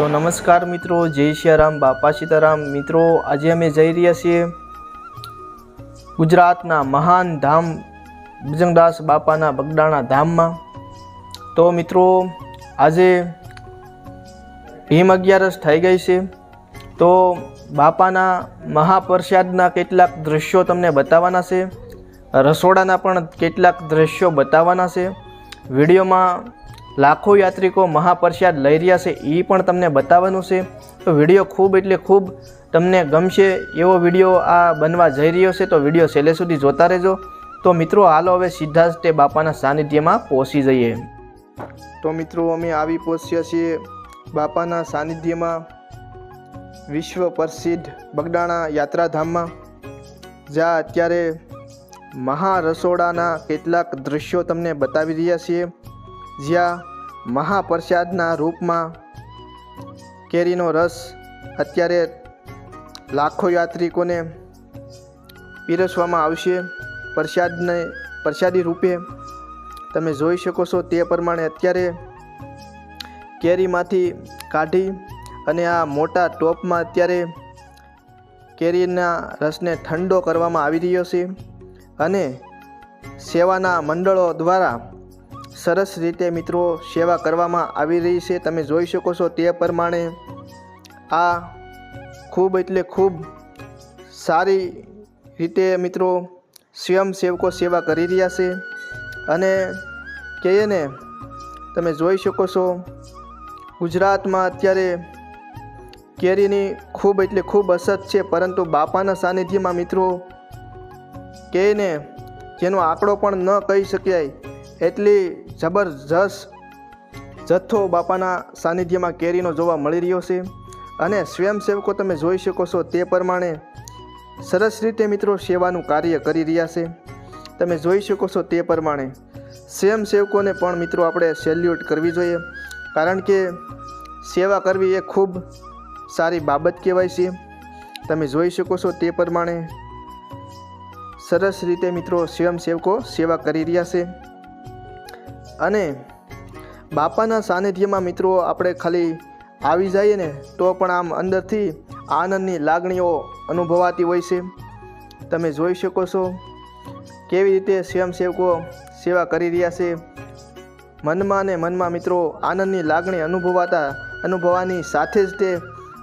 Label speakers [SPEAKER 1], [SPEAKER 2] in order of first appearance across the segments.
[SPEAKER 1] તો નમસ્કાર મિત્રો, જય સિયારામ બાપા સીતારામ. મિત્રો, આજે અમે જઈ રહ્યા છીએ ગુજરાતના મહાન ધામ ભુજંગદાસ બાપાના બગડાણા ધામમાં. તો મિત્રો, આજે ભીમ અગિયારસ થઈ ગઈ છે. તો બાપાના મહાપ્રસાદના કેટલાક દૃશ્યો તમને બતાવવાના છે. રસોડાના પણ કેટલાક દૃશ્યો બતાવવાના છે. વિડીયોમાં લાખો યાત્રિકો મહાપ્રસાદ લઈ રહ્યા છે એ પણ તમને બતાવવાનું છે. તો વીડિયો ખૂબ એટલે ખૂબ તમને ગમશે એવો વીડિયો આ બનવા જઈ રહ્યો છે, તો વીડિયો છેલ્લે સુધી જોતા રહેજો. તો મિત્રો, હાલો હવે સીધા જ તે બાપાના સાનિધ્યમાં પહોંચી જઈએ. તો મિત્રો, અમે આવી પહોંચ્યા છીએ બાપાના સાનિધ્યમાં વિશ્વ પ્રસિદ્ધ બગડાણા યાત્રાધામમાં, જ્યાં અત્યારે મહારસોડાના કેટલાક દૃશ્યો તમને બતાવી રહ્યા છીએ. જ્યાં મહાપ્રસાદના રૂપમાં કેરીનો રસ અત્યારે લાખો યાત્રિકોને પીરસવામાં આવશે. પ્રસાદને, પ્રસાદી રૂપે તમે જોઈ શકો છો તે પ્રમાણે અત્યારે કેરીમાંથી કાઢી અને આ મોટા ટોપમાં અત્યારે કેરીના રસને ઠંડો કરવામાં આવી રહ્યો છે. અને સેવાના મંડળો દ્વારા સરસ રીતે મિત્રો સેવા કરવામાં આવી રહી છે. તમે જોઈ શકો છો તે પ્રમાણે આ ખૂબ એટલે ખૂબ સારી રીતે મિત્રો સ્વયંસેવકો સેવા કરી રહ્યા છે. અને કહીએ ને, તમે જોઈ શકો છો ગુજરાતમાં અત્યારે કેરીની ખૂબ એટલે ખૂબ અસર છે, પરંતુ બાપાના સાનિધ્યમાં મિત્રો કહે ને, જેનો આંકડો પણ ન કહી શકાય. એટલી જબરજસ્ત જથ્થો બાપાના સાનિધ્યમાં કેરીનો જોવા મળી રહ્યો છે. અને સ્વયંસેવકો તમે જોઈ શકો છો તે પ્રમાણે સરસ રીતે મિત્રો સેવાનું કાર્ય કરી રહ્યા છે. તમે જોઈ શકો છો તે પ્રમાણે સ્વયંસેવકોને પણ મિત્રો આપણે સેલ્યુટ કરવી જોઈએ. કારણ કે સેવા કરવી એ ખૂબ સારી બાબત કહેવાય છે. તમે જોઈ શકો છો તે પ્રમાણે સરસ રીતે મિત્રો સ્વયંસેવકો સેવા કરી રહ્યા છે. અને બાપાના સાનિધ્યમાં મિત્રો આપણે ખાલી આવી જઈએ ને, તો પણ આમ અંદરથી આનંદની લાગણીઓ અનુભવાતી હોય છે. તમે જોઈ શકો છો કેવી રીતે સ્વયંસેવકો સેવા કરી રહ્યા છે. મનમાં ને મનમાં મિત્રો આનંદની લાગણી અનુભવાતા અનુભવવાની સાથે જ તે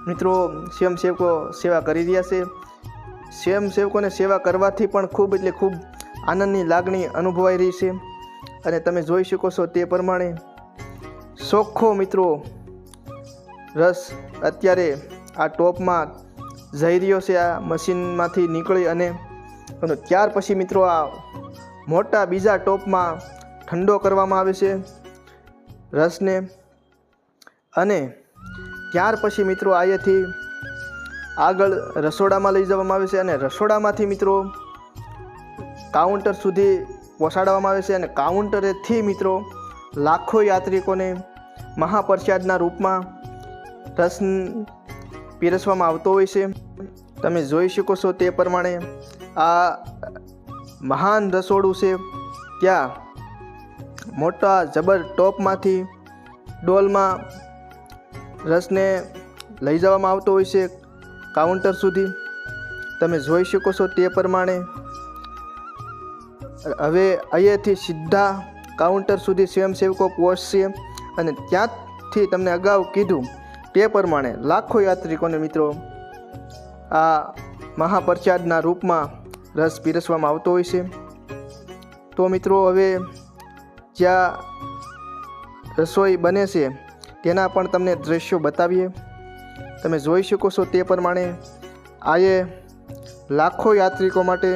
[SPEAKER 1] મિત્રો સ્વયંસેવકો સેવા કરી રહ્યા છે. સ્વયંસેવકોને સેવા કરવાથી પણ ખૂબ એટલે ખૂબ આનંદની લાગણી અનુભવાઈ રહી છે. અને તમે જોઈ શકો છો તે પ્રમાણે સોખો મિત્રો, રસ અત્યારે આ ટોપમાં જઈ રહ્યો છે, આ મશીનમાંથી નીકળી અને ત્યાર પછી મિત્રો આ મોટા બીજા ટોપમાં ઠંડો કરવામાં આવે છે રસને. અને ત્યાર પછી મિત્રો અહીંયાથી આગળ રસોડામાં લઈ જવામાં આવે છે અને રસોડામાંથી મિત્રો કાઉન્ટર સુધી પહોંચાડવામાં આવે છે અને કાઉન્ટરેથી મિત્રો લાખો યાત્રિકોને મહાપ્રસાદના રૂપમાં રસ પીરસવામાં આવતો હોય છે. તમે જોઈ શકો છો તે પ્રમાણે આ મહાન રસોડું છે. ત્યાં મોટા જબર ટોપમાંથી ડોલમાં રસને લઈ જવામાં આવતો હોય છે કાઉન્ટર સુધી. તમે જોઈ શકો છો તે પ્રમાણે હવે અહીંયાથી સીધા કાઉન્ટર સુધી સ્વયંસેવકો પહોંચશે અને ત્યાંથી તમને અગાઉ કીધું તે પ્રમાણે લાખો યાત્રિકોને મિત્રો આ મહાપ્રસાદના રૂપમાં રસ પીરસવામાં આવતો હોય છે. તો મિત્રો હવે જ્યાં રસોઈ બને છે તેના પણ તમને દ્રશ્યો બતાવીએ. તમે જોઈ શકો છો તે પ્રમાણે આયે લાખો યાત્રિકો માટે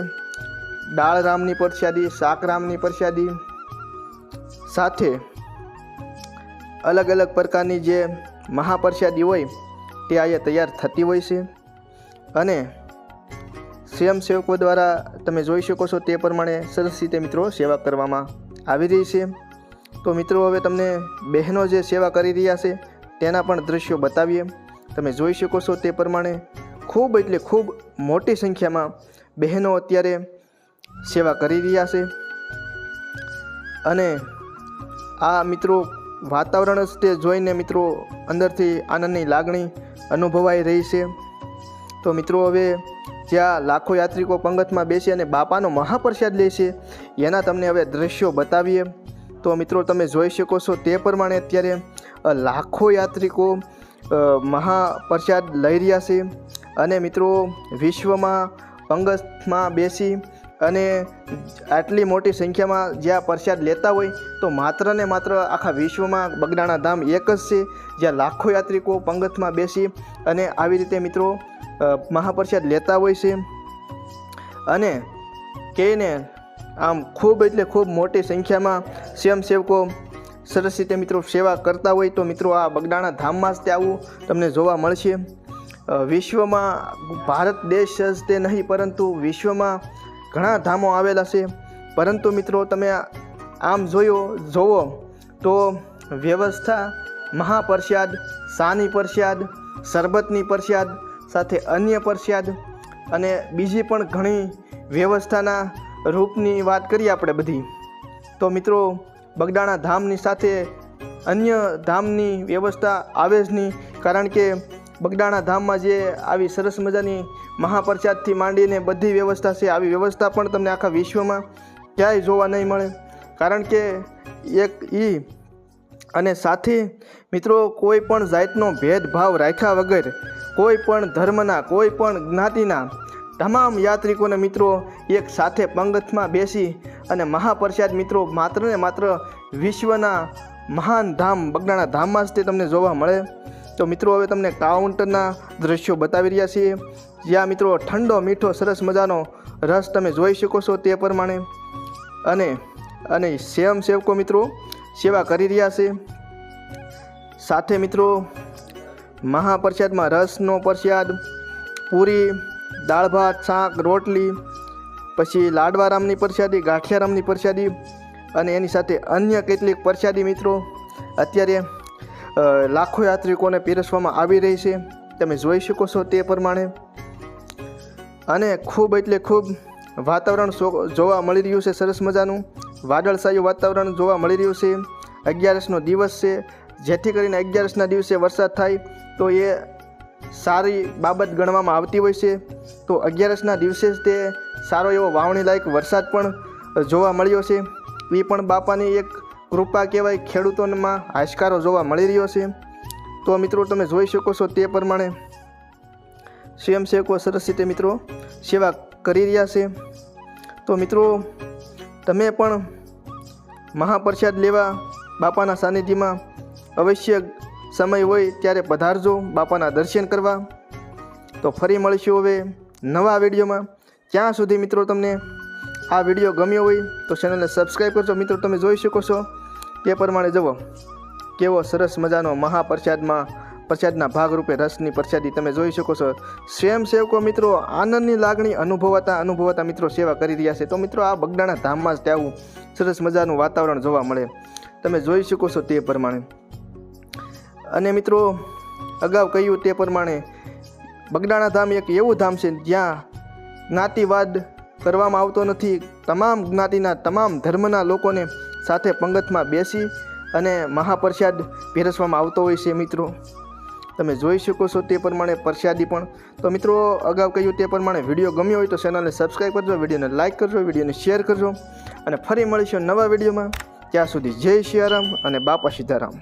[SPEAKER 1] દાળ રામની પ્રસાદી શાક રામની પ્રસાદી સાથે અલગ અલગ પ્રકારની જે મહાપ્રસાદી હોય તે અહીંયા તૈયાર થતી હોય છે. અને સ્વયંસેવકો દ્વારા તમે જોઈ શકો છો તે પ્રમાણે સરસ રીતે મિત્રો સેવા કરવામાં આવી રહી છે. તો મિત્રો, હવે તમને બહેનો જે સેવા કરી રહ્યા છે તેના પણ દૃશ્યો બતાવીએ. તમે જોઈ શકો છો તે પ્રમાણે ખૂબ એટલે ખૂબ મોટી સંખ્યામાં બહેનો અત્યારે સેવા કરી રહ્યા છે. અને આ મિત્રો વાતાવરણ તે જોઈને મિત્રો અંદરથી આનંદની લાગણી અનુભવાઈ રહી છે. તો મિત્રો હવે જ્યાં લાખો યાત્રિકો પંગતમાં બેસી અને બાપાનો મહાપ્રસાદ લે છે, એના તમને હવે દ્રશ્યો બતાવીએ. તો મિત્રો તમે જોઈ શકો છો તે પ્રમાણે અત્યારે લાખો યાત્રિકો મહાપ્રસાદ લઈ રહ્યા છે. અને મિત્રો વિશ્વમાં પંગતમાં બેસી અને આટલી મોટી સંખ્યામાં જ્યાં પ્રસાદ લેતા હોય, તો માત્ર ને માત્ર આખા વિશ્વમાં બગડાણા ધામ એક જ છે, જ્યાં લાખો યાત્રિકો પંગતમાં બેસી અને આવી રીતે મિત્રો મહાપ્રસાદ લેતા હોય છે. અને કહીને આમ ખૂબ એટલે ખૂબ મોટી સંખ્યામાં સ્વયંસેવકો સરસ રીતે મિત્રો સેવા કરતા હોય, તો મિત્રો આ બગડાણા ધામમાં જ તે આવું તમને જોવા મળશે. વિશ્વમાં ભારત દેશ જ તે નહીં, પરંતુ વિશ્વમાં ઘણા ધામો આવેલા છે. પરંતુ મિત્રો તમે આમ જોયો, જોવો, તો વ્યવસ્થા મહાપ્રસાદ, સાની પ્રસાદ શરબતની પ્રસાદ, સાથે અન્ય પ્રસાદ અને બીજી પણ ઘણી વ્યવસ્થાના રૂપની વાત કરીએ આપણે બધી. તો મિત્રો બગડાણા ધામની સાથે અન્ય ધામની વ્યવસ્થા આવે જ નહીં. કારણ કે બગડાણા ધામમાં જે આવી સરસ મજાની મહાપ્રસાદથી માંડીને બધી વ્યવસ્થા છે. આવી વ્યવસ્થા પણ તમને આખા વિશ્વમાં ક્યાંય જોવા નહીં મળે. કારણ કે એક ઈ અને સાથે, મિત્રો, કોઈ પણ જાતનો ભેદભાવ રાખ્યા વગર, કોઈ પણ ધર્મના, કોઈ પણ જ્ઞાતિના તમામ યાત્રિકોને, મિત્રો, એક સાથે પંગતમાં બેસી અને મહાપ્રસાદ, મિત્રો, માત્ર ને માત્ર વિશ્વના મહાન ધામ, બગડાણા ધામમાં જ તે તમને જોવા મળે. તો મિત્રો, હવે તમને કાઉન્ટરના દ્રશ્યો બતાવી રહ્યા છીએ. જ્યાં મિત્રો, ઠંડો, મીઠો, સરસ મજાનો રસ તમે જોઈ શકો છો તે પ્રમાણે. અને અને સેમ સેવકો મિત્રો સેવા કરી રહ્યા છે. સાથે મિત્રો, મહાપ્રસાદમાં રસનો પ્રસાદ, પૂરી, દાળ ભાત, શાક, રોટલી, પછી લાડવારામની પ્રસાદી, ગાંઠિયારામની પ્રસાદી, અને એની સાથે અન્ય કેટલીક પ્રસાદી મિત્રો. અત્યારે લાખો યાત્રિકોને પીરસવામાં આવી રહી છે. તમે જોઈ શકો છો તે પ્રમાણે. અને ખૂબ એટલે ખૂબ વાતાવરણ જોવા મળી રહ્યું છે સરસ મજાનું. વાદળછાયું વાતાવરણ જોવા મળી રહ્યું છે. અગિયારસનો દિવસ છે. જેથી કરીને અગિયારસના દિવસે વરસાદ થાય તો એ સારી બાબત ગણવામાં આવતી હોય છે. તો અગિયારસના દિવસે જ તે સારો એવો વાવણી લાયક વરસાદ પણ જોવા મળ્યો છે. એ પણ બાપાની એક કૃપા કહેવાય ખેડૂતોમાં હાશકારો જોવા મળી રહ્યો છે. તો મિત્રો, તમે જોઈ શકો છો તે પ્રમાણે સ્વયંસેવકો સરસ રીતે મિત્રો સેવા કરી રહ્યા છે. તો મિત્રો, તમે પણ મહાપ્રસાદ લેવા બાપાના સાનિધ્યમાં અવશ્ય સમય હોય ત્યારે પધારજો બાપાના દર્શન કરવા. તો ફરી મળીશું હવે નવા વિડીયોમાં. ત્યાં સુધી મિત્રો, તમને આ વીડિયો ગમ્યો હોય તો ચેનલને સબસ્ક્રાઈબ કરજો. મિત્રો, તમે જોઈ શકો છો તે પ્રમાણે જુઓ, કેવો સરસ મજાનો મહાપ્રસાદમાં, પ્રસાદના ભાગરૂપે રસની પ્રસાદી તમે જોઈ શકો છો. સ્વયંસેવકો મિત્રો, આનંદની લાગણી અનુભવાતા અનુભવાતા મિત્રો સેવા કરી રહ્યા છે. તો મિત્રો, આ બગડાણા ધામમાં જ ત્યાં સરસ મજાનું વાતાવરણ જોવા મળે. તમે જોઈ શકો છો તે પ્રમાણે. અને મિત્રો, અગાઉ કહ્યું તે પ્રમાણે, બગડાણા ધામ એક એવું ધામ છે જ્યાં જ્ઞાતિવાદ કરવામાં આવતો નથી. તમામ જ્ઞાતિના, તમામ ધર્મના લોકોને સાથે પંગતમાં બેસી અને મહાપ્રસાદ પીરસવામાં આવતો હોય છે મિત્રો. તમે જોઈ શકો છો તે પ્રમાણે પ્રસાદી પણ. તો મિત્રો, અગાઉ કહ્યું તે પ્રમાણે વીડિયો ગમ્યો હોય તો ચેનલને સબસ્ક્રાઈબ કરજો, વિડીયોને લાઇક કરજો, વિડીયોને શેર કરજો અને ફરી મળીશું નવા વિડીયોમાં. ત્યાં સુધી જય શિયારામ અને બાપા સીતારામ.